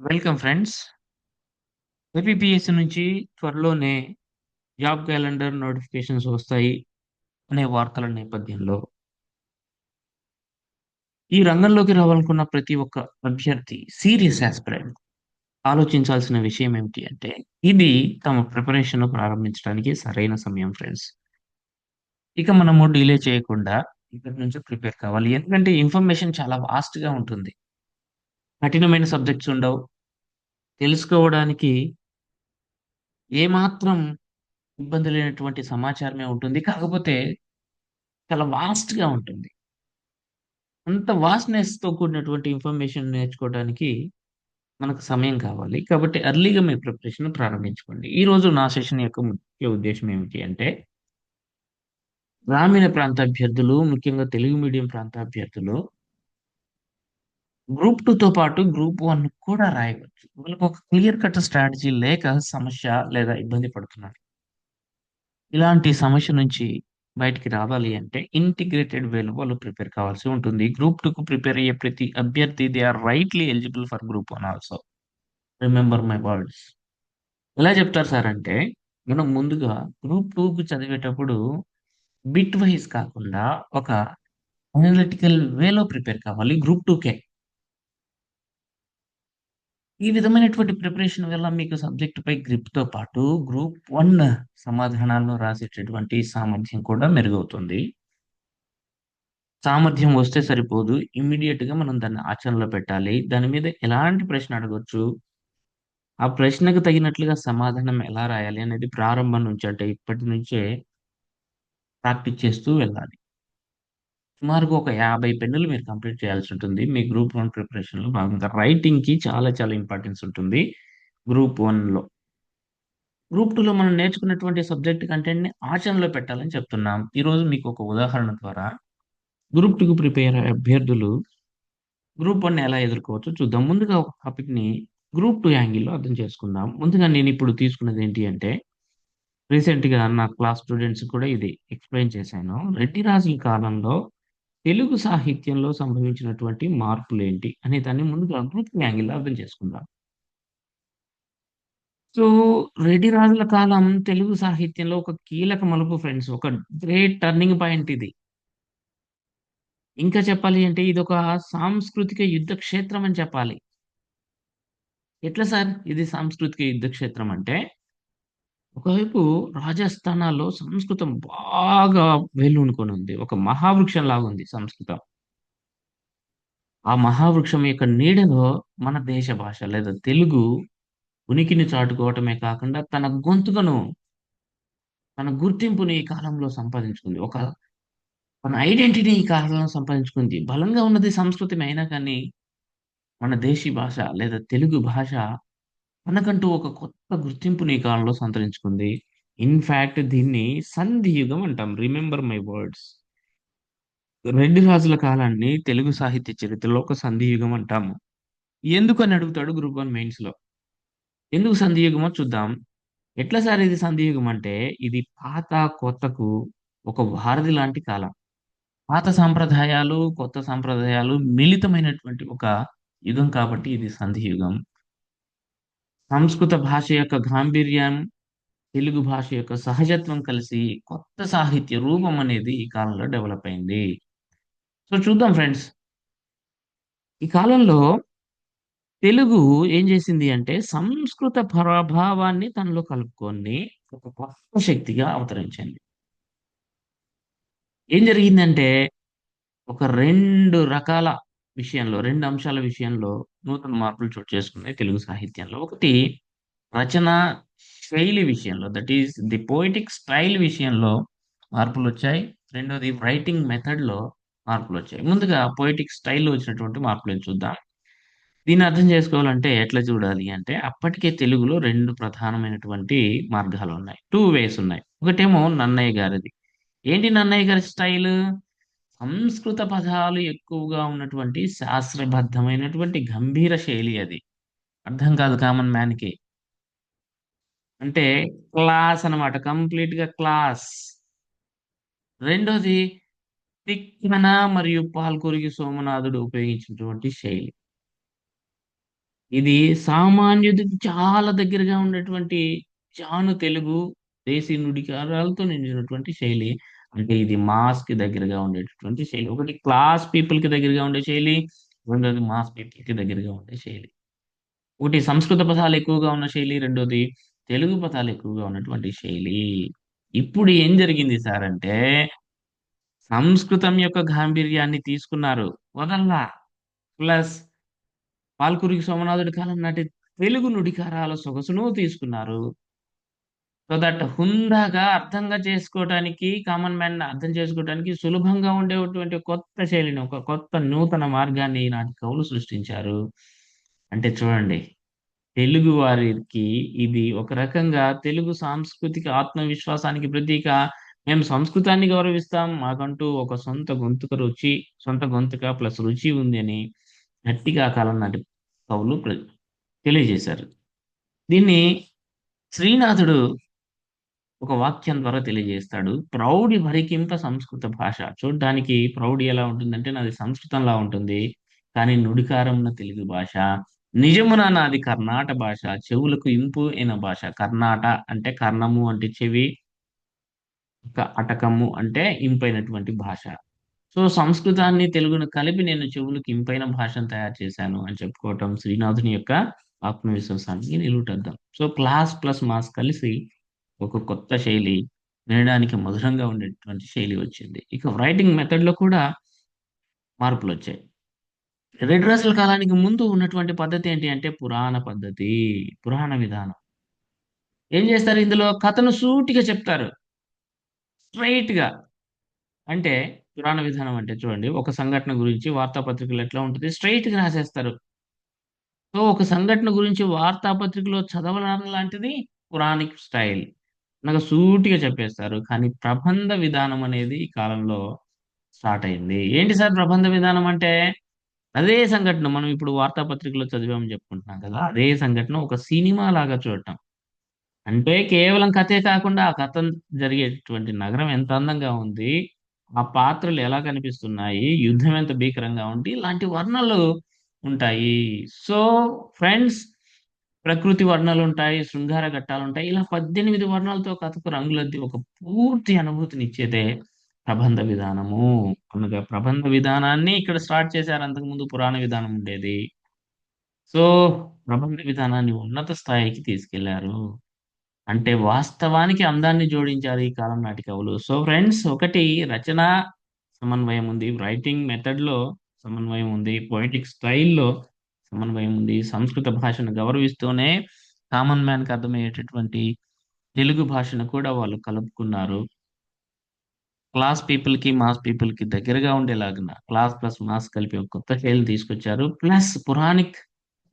Welcome friends. APPSC నుంచి త్వరలోనే job calendar notifications వస్తాయి అనే వార్తల నేపథ్యంలో ఈ రంగంలోకి రావాలనుకున్న ప్రతి ఒక్క అభ్యర్థి సీరియస్ ఆస్పిరెంట్ ఆలోచించాల్సిన విషయం ఏమిటి అంటే ఇది తమ ప్రిపరేషన్ ప్రారంభించడానికి సరైన సమయం ఫ్రెండ్స్. ఇక మనము డిలే చేయకుండా ఇక్కడి నుంచి ప్రిపేర్ కావాలి. ఎందుకంటే ఇన్ఫర్మేషన్ చాలా వాస్ట్‌గా ఉంటుంది. కఠినమైన సబ్జెక్ట్స్ ఉండవు. తెలుసుకోవడానికి ఏమాత్రం ఇబ్బంది లేనటువంటి సమాచారమే ఉంటుంది. కాకపోతే చాలా వాస్ట్‌గా ఉంటుంది. అంత వాస్ట్‌నెస్‌తో కూడినటువంటి ఇన్ఫర్మేషన్ నేర్చుకోవడానికి మనకు సమయం కావాలి. కాబట్టి అర్లీగా మీ ప్రిపరేషన్ ప్రారంభించుకోండి. ఈరోజు నా సెషన్ యొక్క ముఖ్య ఉద్దేశం ఏమిటి అంటే గ్రామీణ ప్రాంత అభ్యర్థులు, ముఖ్యంగా తెలుగు మీడియం ప్రాంత అభ్యర్థులు గ్రూప్ టూతో పాటు గ్రూప్ వన్ కూడా రాయవచ్చు. వాళ్ళకి ఒక క్లియర్ కట్ స్ట్రాటజీ లేక సమస్య లేదా ఇబ్బంది పడుతున్నారు. ఇలాంటి సమస్య నుంచి బయటికి రావాలి అంటే ఇంటిగ్రేటెడ్ వేలో వాళ్ళు ప్రిపేర్ కావాల్సి ఉంటుంది. గ్రూప్ టూకు ప్రిపేర్ అయ్యే ప్రతి అభ్యర్థి they are rightly eligible for group one also. Remember my words. ఎలా చెప్తారు సార్ అంటే మనం ముందుగా గ్రూప్ టూకు చదివేటప్పుడు బిట్ వైస్ కాకుండా ఒక అనలిటికల్ వేలో ప్రిపేర్ కావాలి గ్రూప్ టూకే ఈ విధమైనటువంటి ప్రిపరేషన్ వల్ల మీకు సబ్జెక్ట్‌పై గ్రిప్‌తో పాటు గ్రూప్ వన్ సమాధానాలను రాసేటటువంటి సామర్థ్యం కూడా మెరుగవుతుంది. సామర్థ్యం వస్తే సరిపోదు. ఇమ్మీడియేట్‌గా మనం దాన్ని ఆచరణలో పెట్టాలి. దాని మీద ఎలాంటి ప్రశ్న అడగొచ్చు? ఆ ప్రశ్నకు తగినట్లుగా సమాధానం ఎలా రాయాలి అనేది ప్రారంభం నుంచి అంటే ఇప్పటి నుంచే ప్రాక్టీస్ చేస్తూ వెళ్ళాలి. సుమారుగా ఒక 50 పెన్నులు మీరు కంప్లీట్ చేయాల్సి ఉంటుంది. మీ గ్రూప్ వన్ ప్రిపరేషన్‌లో భాగంగా రైటింగ్‌కి చాలా చాలా ఇంపార్టెన్స్ ఉంటుంది గ్రూప్ వన్లో గ్రూప్ టూలో మనం నేర్చుకున్నటువంటి సబ్జెక్ట్ కంటెంట్‌ని ఆచరణలో పెట్టాలని చెప్తున్నాం. ఈరోజు మీకు ఒక ఉదాహరణ ద్వారా గ్రూప్ టూకు ప్రిపేర్ అయ్యే అభ్యర్థులు గ్రూప్ వన్ ఎలా ఎదుర్కోవచ్చో చూద్దాం. ముందుగా ఒక టాపిక్‌ని గ్రూప్ టూ యాంగిల్‌లో అర్థం చేసుకుందాం. ముందుగా నేను ఇప్పుడు తీసుకున్నది ఏంటి అంటే రీసెంట్‌గా నా క్లాస్ స్టూడెంట్స్‌కి కూడా ఇది ఎక్స్‌ప్లెయిన్ చేశాను. రెడ్డి రాజుల కాలంలో తెలుగు సాహిత్యంలో సంభవించినటువంటి మార్పులు ఏంటి అనే దాన్ని ముందుగా గ్రూప్ 2 యాంగిల్‌లో అర్థం చేసుకుందాం. సో, రెడ్డి రాజుల కాలం తెలుగు సాహిత్యంలో ఒక కీలక మలుపు ఫ్రెండ్స్. ఒక గ్రేట్ టర్నింగ్ పాయింట్ ఇది. ఇంకా చెప్పాలి అంటే ఇది ఒక సాంస్కృతిక యుద్ధ క్షేత్రం అని చెప్పాలి. ఎట్లా సార్ ఇది సాంస్కృతిక యుద్ధ క్షేత్రం అంటే ఒకవైపు రాజస్థానాల్లో సంస్కృతం బాగా వేళ్ళూనుకొని ఉంది. ఒక మహావృక్షం లాగుంది సంస్కృతం. ఆ మహావృక్షం యొక్క నీడలో మన దేశ భాష లేదా తెలుగు ఉనికిని చాటుకోవటమే కాకుండా తన గొంతుకను తన గుర్తింపుని ఈ కాలంలో సంపాదించుకుంది. ఒక తన ఐడెంటిటీ ఈ కాలంలో సంపాదించుకుంది. బలంగా ఉన్నది సంస్కృతం అయినా కానీ మన దేశీ భాష లేదా తెలుగు భాష మనకంటూ ఒక కొత్త గుర్తింపుని ఈ కాలంలో సంతరించుకుంది. ఇన్ఫ్యాక్ట్ దీన్ని సంధియుగం అంటాం. Remember my words. రెడ్డి రాజుల కాలాన్ని తెలుగు సాహిత్య చరిత్రలో ఒక సంధియుగం అంటాము అంటాము. ఎందుకని అడుగుతాడు గ్రూప్ అండ్ మెయిన్స్లో ఎందుకు సంధియుగమో చూద్దాం. ఎట్లా సార్ ఇది సంధియుగం అంటే ఇది పాత, కొత్తకు ఒక వారధి లాంటి కాలం. పాత సాంప్రదాయాలు, కొత్త సాంప్రదాయాలు మిళితమైనటువంటి ఒక యుగం కాబట్టి ఇది సంధియుగం సంస్కృత భాష యొక్క గాంభీర్యం, తెలుగు భాష యొక్క సహజత్వం కలిసి కొత్త సాహిత్య రూపం అనేది ఈ కాలంలో డెవలప్ అయింది. సో, చూద్దాం ఫ్రెండ్స్. ఈ కాలంలో తెలుగు ఏం చేసింది అంటే సంస్కృత ప్రభావాన్ని తనలో కలుపుకొని ఒక కొత్త శక్తిగా అవతరించింది. ఏం జరిగిందంటే ఒక రెండు రకాల విషయంలో రెండు అంశాల విషయంలో నూతన మార్పులు చోటు చేసుకున్నాయి తెలుగు సాహిత్యంలో. ఒకటి రచన శైలి విషయంలో that is the poetic style విషయంలో మార్పులు వచ్చాయి రెండోది రైటింగ్ మెథడ్‌లో మార్పులొచ్చాయి. ముందుగా పోయిటిక్ స్టైల్‌లో వచ్చినటువంటి మార్పులు చూద్దాం. దీన్ని అర్థం చేసుకోవాలంటే ఎట్లా చూడాలి అంటే అప్పటికే తెలుగులో రెండు ప్రధానమైనటువంటి మార్గాలు ఉన్నాయి టూ వేస్ ఉన్నాయి. ఒకటేమో నన్నయ్య గారిది. ఏంటి నన్నయ్య గారి స్టైల్ సంస్కృత పదాలు ఎక్కువగా ఉన్నటువంటి శాస్త్రబద్ధమైనటువంటి గంభీర శైలి అది. అర్థం కాదు కామన్ మ్యాన్‌కి. అంటే క్లాస్ అన్నమాట. కంప్లీట్‌గా క్లాస్. రెండోది తిక్కన మరియు పాల్కురికి సోమనాథుడు ఉపయోగించినటువంటి శైలి. ఇది సామాన్యుడికి చాలా దగ్గరగా ఉండేటువంటి జాను తెలుగు దేశీ నుడికారాలతో నిండినటువంటి శైలి అంటే ఇది మాస్కి దగ్గరగా ఉండేటటువంటి శైలి. ఒకటి క్లాస్ పీపుల్కి దగ్గరగా ఉండే శైలి రెండోది మాస్ పీపుల్కి దగ్గరగా ఉండే శైలి. ఒకటి సంస్కృత పదాలు ఎక్కువగా ఉన్న శైలి రెండోది తెలుగు పదాలు ఎక్కువగా ఉన్నటువంటి శైలి. ఇప్పుడు ఏం జరిగింది సార్ అంటే సంస్కృతం యొక్క గాంభీర్యాన్ని తీసుకున్నారు. వదల్లా? ప్లస్ పాల్కురికి సోమనాథుడి కాలం నాటి తెలుగు నుడికారాల సొగసును తీసుకున్నారు. సో దట్ హుందాగా అర్థంగా చేసుకోవటానికి కామన్ మ్యాన్ అర్థం చేసుకోవడానికి సులభంగా ఉండేటువంటి కొత్త శైలిని ఒక కొత్త నూతన మార్గాన్ని ఈనాటి కవులు సృష్టించారు. అంటే చూడండి తెలుగు వారికి ఇది ఒక రకంగా తెలుగు సాంస్కృతిక ఆత్మవిశ్వాసానికి ప్రతీక. మేము సంస్కృతాన్ని గౌరవిస్తాం మాకంటూ ఒక సొంత గొంతుక రుచి సొంత గొంతుక ప్లస్ రుచి ఉంది అని గట్టిగా కాలం నాటి కవులు తెలియజేశారు. దీన్ని శ్రీనాథుడు ఒక వాక్యం ద్వారా తెలియజేస్తాడు. ప్రౌఢి భరికింప సంస్కృత భాష. చూడ్డానికి ప్రౌఢి ఎలా ఉంటుందంటే నాది సంస్కృతంలా ఉంటుంది. కానీ నుడికారమున తెలుగు భాష. నిజమున నాది కర్ణాట భాష. చెవులకు ఇంపు అయిన భాష. కర్ణాట అంటే కర్ణము అంటే చెవి. అటకము అంటే ఇంపైనటువంటి భాష. సో సంస్కృతాన్ని తెలుగును కలిపి నేను చెవులకు ఇంపైన భాషను తయారు చేశాను అని చెప్పుకోవటం శ్రీనాథుని యొక్క ఆత్మవిశ్వాసానికి నిలువుటద్దాం. సో క్లాస్ ప్లస్ మాస్ కలిసి ఒక కొత్త శైలి వినడానికి మధురంగా ఉండేటువంటి శైలి వచ్చింది. ఇక రైటింగ్ మెథడ్లో కూడా మార్పులు వచ్చాయి. రెడ్ రాసుల కాలానికి ముందు ఉన్నటువంటి పద్ధతి ఏంటి అంటే పురాణ పద్ధతి పురాణ విధానం. ఏం చేస్తారు ఇందులో? కథను సూటిగా చెప్తారు. స్ట్రైట్గా అంటే పురాణ విధానం అంటే చూడండి ఒక సంఘటన గురించి వార్తాపత్రికలు ఎట్లా ఉంటుంది? స్ట్రైట్గా రాసేస్తారు. సో ఒక సంఘటన గురించి వార్తాపత్రికలో చదవడం లాంటిది పురాణిక్ స్టైల్. నాకు సూటిగా చెప్పేస్తారు. కానీ ప్రబంధ విధానం అనేది ఈ కాలంలో స్టార్ట్ అయింది. ఏంటి సార్ ప్రబంధ విధానం అంటే? అదే సంఘటన మనం ఇప్పుడు వార్తాపత్రికలో చదివామని చెప్పుకుంటున్నాం కదా. అదే సంఘటన ఒక సినిమా లాగా చూడటం. అంటే కేవలం కథే కాకుండా ఆ కథ జరిగేటువంటి నగరం ఎంత అందంగా ఉంది ఆ పాత్రలు ఎలా కనిపిస్తున్నాయి యుద్ధం ఎంత భీకరంగా ఉంది ఇలాంటి వర్ణలు ఉంటాయి. సో ఫ్రెండ్స్ ప్రకృతి వర్ణాలు ఉంటాయి శృంగార ఘట్టాలు ఉంటాయి ఇలా పద్దెనిమిది వర్ణాలతో కథకు రంగులద్ది ఒక పూర్తి అనుభూతిని ఇచ్చేదే ప్రబంధ విధానము. అనగా ప్రబంధ విధానాన్ని ఇక్కడ స్టార్ట్ చేశారు. అంతకుముందు పురాణ విధానం ఉండేది. సో ప్రబంధ విధానాన్ని ఉన్నత స్థాయికి తీసుకెళ్ళారు. అంటే వాస్తవానికి అందాన్ని జోడించారు ఈ కాలం నాటి కవులు. సో ఫ్రెండ్స్ ఒకటి రచన సమన్వయం ఉంది. రైటింగ్ మెథడ్లో సమన్వయం ఉంది. పొయిటిక్ స్టైల్లో సమన్వయం ఉంది. సంస్కృత భాషను గౌరవిస్తూనే కామన్ మ్యాన్కి అర్థమయ్యేటటువంటి తెలుగు భాషను కూడా వాళ్ళు కలుపుకున్నారు. క్లాస్ పీపుల్కి మాస్ పీపుల్కి దగ్గరగా ఉండేలాగా క్లాస్ ప్లస్ మాస్ కలిపి ఒక కొత్త శైలిని తీసుకొచ్చారు. ప్లస్ పురాణిక్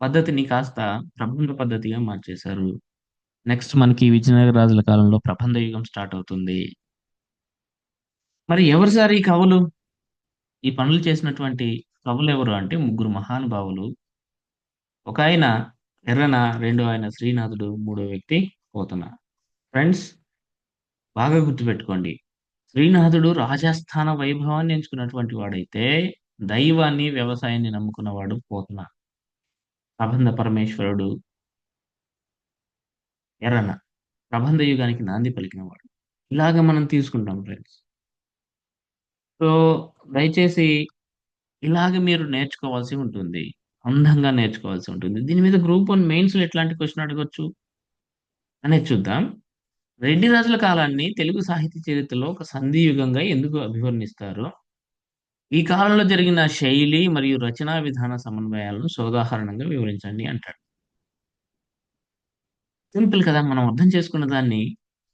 పద్ధతిని కాస్త ప్రబంధ పద్ధతిగా మార్చేశారు. నెక్స్ట్ మనకి విజయనగర రాజుల కాలంలో ప్రబంధ యుగం స్టార్ట్ అవుతుంది. మరి ఎవరు సార్ ఈ కవులు? ఈ పనులు చేసినటువంటి కవులు ఎవరు అంటే ముగ్గురు మహానుభావులు. ఒక ఆయన ఎర్రన రెండో ఆయన శ్రీనాథుడు మూడో వ్యక్తి పోతన ఫ్రెండ్స్ బాగా గుర్తుపెట్టుకోండి. శ్రీనాథుడు రాజస్థాన వైభవాన్ని ఎంచుకున్నటువంటి వాడైతే దైవాన్ని వ్యవసాయాన్ని నమ్ముకున్నవాడు పోతన ప్రబంధ పరమేశ్వరుడు ఎర్రన. ప్రబంధ యుగానికి నాంది పలికినవాడు. ఇలాగ మనం తీసుకుంటాం ఫ్రెండ్స్ సో దయచేసి ఇలాగ మీరు నేర్చుకోవాల్సి ఉంటుంది. అందంగా నేర్చుకోవాల్సి ఉంటుంది. దీని మీద గ్రూప్ వన్ మెయిన్స్లో ఎట్లాంటి క్వశ్చన్ అడగచ్చు అనేది చూద్దాం. రెడ్డి రాజుల కాలాన్ని తెలుగు సాహిత్య చరిత్రలో ఒక సంధియుగంగా ఎందుకు అభివర్ణిస్తారు? ఈ కాలంలో జరిగిన శైలి మరియు రచనా విధాన సమన్వయాలను సోదాహరణంగా వివరించండి అంటాడు. సింపుల్ కదా మనం అర్థం చేసుకున్న దాన్ని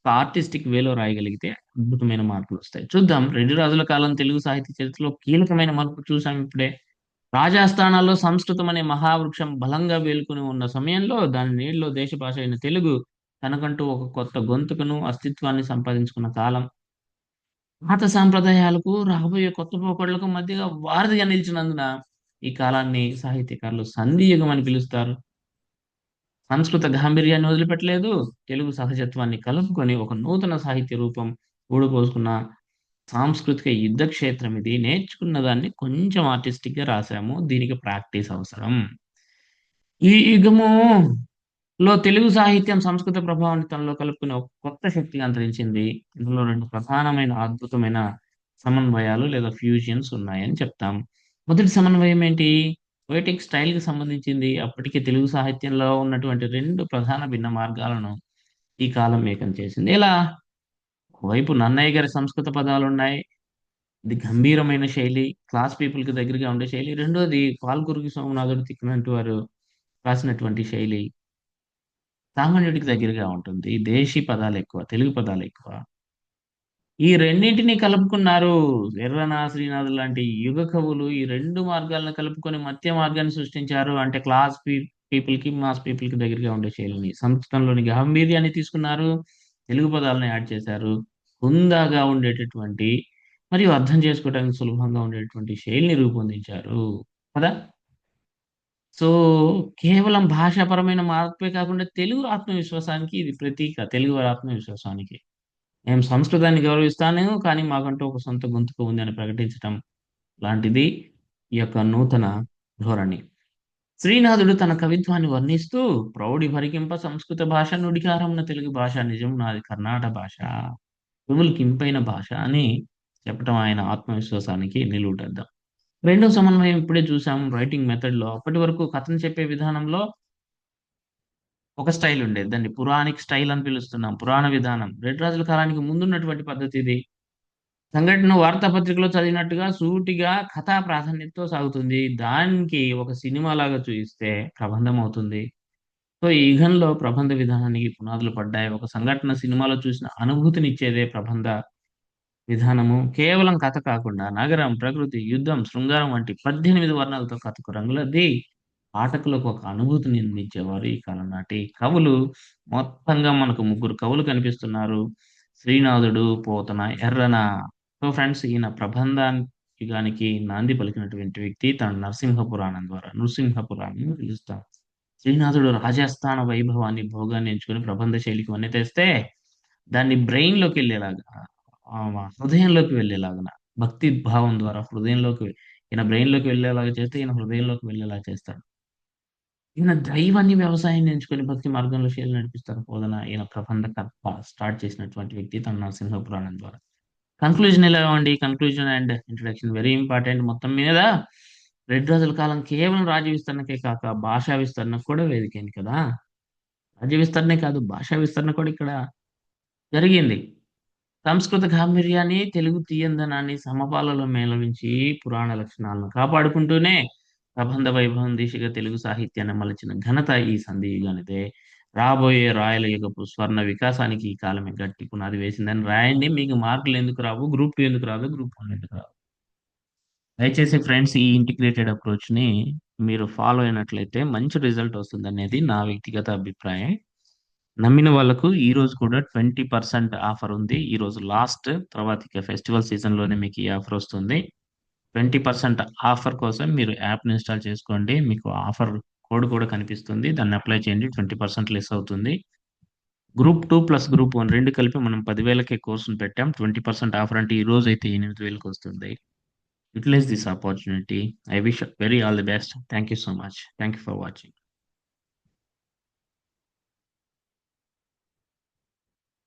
ఆర్టిస్టిక్ వేలో రాయగలిగితే అద్భుతమైన మార్పులు వస్తాయి. చూద్దాం రెడ్డి రాజుల కాలం తెలుగు సాహిత్య చరిత్రలో కీలకమైన మార్పు చూసాం ఇప్పుడే. రాజాస్థానాల్లో సంస్కృతం అనే మహావృక్షం బలంగా వేలుకుని ఉన్న సమయంలో దాని నీళ్ళలో దేశ భాష అయిన తెలుగు తనకంటూ ఒక కొత్త గొంతుకును అస్తిత్వాన్ని సంపాదించుకున్న కాలం. పాత సాంప్రదాయాలకు రాబోయే కొత్త పోకడలకు మధ్యగా వారధిగా నిలిచినందున ఈ కాలాన్ని సాహిత్యకారులు సంధియుగం అని పిలుస్తారు. సంస్కృత గాంభీర్యాన్ని వదిలిపెట్టలేదు తెలుగు సహజత్వాన్ని కలుపుకొని ఒక నూతన సాహిత్య రూపం ఊడుపోసుకున్న సాంస్కృతిక యుద్ధ క్షేత్రం ఇది నేర్చుకున్న దాన్ని కొంచెం ఆర్టిస్టిక్గా రాసాము దీనికి ప్రాక్టీస్ అవసరం ఈ యుగము లో తెలుగు సాహిత్యం సంస్కృత ప్రభావాన్ని తనలో కలుపుకునే ఒక కొత్త శక్తిగా అంతరించింది. ఇందులో రెండు ప్రధానమైన అద్భుతమైన సమన్వయాలు లేదా ఫ్యూజన్స్ ఉన్నాయని చెప్తాం. మొదటి సమన్వయం ఏంటి? పొయెటిక్ స్టైల్‌కి సంబంధించింది. అప్పటికే తెలుగు సాహిత్యంలో ఉన్నటువంటి రెండు ప్రధాన భిన్న మార్గాలను ఈ కాలం ఏకం చేసింది. ఎలా? ఒకవైపు నన్నయ్య గారి సంస్కృత పదాలున్నాయి. ఇది గంభీరమైన శైలి. క్లాస్ పీపుల్‌కి దగ్గరగా ఉండే శైలి. రెండోది పాల్కురికి సోమనాథుడు, తిక్కినట్టు వారు రాసినటువంటి శైలి. సామాన్యుడికి దగ్గరగా ఉంటుంది. దేశీ పదాలు ఎక్కువ తెలుగు పదాలు ఎక్కువ ఈ రెండింటిని కలుపుకున్నారు. ఎర్రనా శ్రీనాథ్ లాంటి యుగ కవులు ఈ రెండు మార్గాలను కలుపుకొని మధ్య మార్గాన్ని సృష్టించారు. అంటే క్లాస్ పీ పీపుల్‌కి, మాస్ పీపుల్‌కి దగ్గరగా ఉండే శైలిని. సంస్కృతంలోని గాంభీర్యాన్ని తీసుకున్నారు. తెలుగు పదాలను యాడ్ చేశారు. హుందాగా ఉండేటటువంటి మరియు అర్థం చేసుకోవడానికి సులభంగా ఉండేటువంటి శైలిని రూపొందించారు. కదా! సో, కేవలం భాషాపరమైన మార్పే కాకుండా తెలుగు ఆత్మవిశ్వాసానికి ఇది ప్రతీక. తెలుగువారి ఆత్మవిశ్వాసానికి. మేము సంస్కృతాన్ని గౌరవిస్తాను. కానీ మాకంటూ ఒక సొంత గొంతుక ఉంది అని ప్రకటించటం లాంటిది ఈ యొక్క నూతన ధోరణి. శ్రీనాథుడు తన కవిత్వాన్ని వర్ణిస్తూ ప్రౌఢి భరికింప సంస్కృత భాష నుడికారమున తెలుగు భాష నిజం నాది కర్ణాటక భాష. చెవులకింపైన భాష అని చెప్పడం ఆయన ఆత్మవిశ్వాసానికి నిలువుటద్దాం రెండో సమన్వయం ఇప్పుడే చూసాము రైటింగ్ మెథడ్‌లో. అప్పటి వరకు కథను చెప్పే విధానంలో ఒక స్టైల్ ఉండేది. దాన్ని పురాణిక్ స్టైల్ అని పిలుస్తున్నాం. పురాణ విధానం. రెడ్డి రాజుల కాలానికి ముందున్నటువంటి పద్ధతిది. సంఘటన వార్తాపత్రికలో చదివినట్టుగా సూటిగా కథా ప్రాధాన్యతతో సాగుతుంది. దానికి ఒక సినిమా లాగా చూపిస్తే ప్రబంధం అవుతుంది. సో, ఈ యుగంలో ప్రబంధ విధానానికి పునాదులు పడ్డాయి. ఒక సంఘటన సినిమాలో చూసిన అనుభూతినిచ్చేదే ప్రబంధ విధానము. కేవలం కథ కాకుండా నగరం, ప్రకృతి, యుద్ధం, శృంగారం వంటి 18 వర్ణాలతో కథకు రంగులది పాఠకులకు ఒక అనుభూతిని నిర్మించేవారు ఈ కాలం నాటి కవులు. మొత్తంగా మనకు ముగ్గురు కవులు కనిపిస్తున్నారు. శ్రీనాథుడు, పోతన, ఎర్రన. సో, ఫ్రెండ్స్ ఈయన ప్రబంధానికి యుగానికి నాంది పలికినటువంటి వ్యక్తి తన నరసింహ పురాణం ద్వారా. నృసింహ పురాణం పిలుస్తాం. శ్రీనాథుడు రాజస్థాన వైభవాన్ని, భోగాన్ని ఎంచుకొని ప్రబంధ శైలికి వన్నీ తెస్తే దాన్ని బ్రెయిన్లోకి వెళ్ళేలాగా హృదయంలోకి వెళ్ళేలాగన భక్తి భావం ద్వారా హృదయంలోకి ఈయన బ్రెయిన్‌లోకి వెళ్ళేలాగా చేస్తే ఈయన హృదయంలోకి వెళ్ళేలా చేస్తాడు. ఈయన దైవాన్ని, వ్యవసాయం ఎంచుకొని భక్తి మార్గంలో శైలి నడిపిస్తారు పోదన ఈయన ప్రబంధకర్త స్టార్ట్ చేసినటువంటి వ్యక్తి తన నరసింహ పురాణం ద్వారా. కన్క్లూజన్ ఎలా అండి? Conclusion and introduction very important. మొత్తం మీద రెడ్ రాజుల కాలం కేవలం రాజ్య విస్తరణకే కాక భాషా విస్తరణకు కూడా వేదికైంది కదా! రాజ్య విస్తరణే కాదు భాషా విస్తరణ కూడా ఇక్కడ జరిగింది. సంస్కృత గాంభీర్యాన్ని, తెలుగు తీయందనాన్ని సమపాలలో మేళవించి పురాణ లక్షణాలను కాపాడుకుంటూనే ప్రబంధ వైభవం దిశగా తెలుగు సాహిత్యాన్ని మలచిన ఘనత ఈ సంధి యుగానిదే. రాబోయే రాయల యుగపు స్వర్ణ వికాసానికి ఈ కాలమే గట్టి పునాది వేసిందని రాయండి. మీకు మార్కులు ఎందుకు రావు? గ్రూప్ ఎందుకు రాదు? గ్రూప్ వన్ ఎందుకు రావు? దయచేసి ఫ్రెండ్స్ ఈ ఇంటిగ్రేటెడ్ అప్రోచ్‌ని మీరు ఫాలో అయినట్లయితే మంచి రిజల్ట్ వస్తుందనేది నా వ్యక్తిగత అభిప్రాయం. నమ్మిన వాళ్ళకు ఈరోజు కూడా 20% ఆఫర్ ఉంది. ఈరోజు లాస్ట్ తర్వాత ఇక ఫెస్టివల్ సీజన్‌లోనే మీకు ఈ ఆఫర్ వస్తుంది. 20% ఆఫర్ కోసం మీరు యాప్‌ని ఇన్‌స్టాల్ చేసుకోండి. మీకు ఆఫర్ కోడ్ కూడా కనిపిస్తుంది. దాన్ని అప్లై చేయండి. 20% లెస్ అవుతుంది. గ్రూప్ టూ ప్లస్ గ్రూప్ 1 2 కలిపి మనం పదివేలకే కోర్స్‌ని పెట్టాం. 20% ఆఫర్ అంటే ఈ రోజు అయితే ఎనిమిది వేలకు వస్తుంది. utilize this opportunity. I wish very all the best. Thank you so much. Thank you for watching.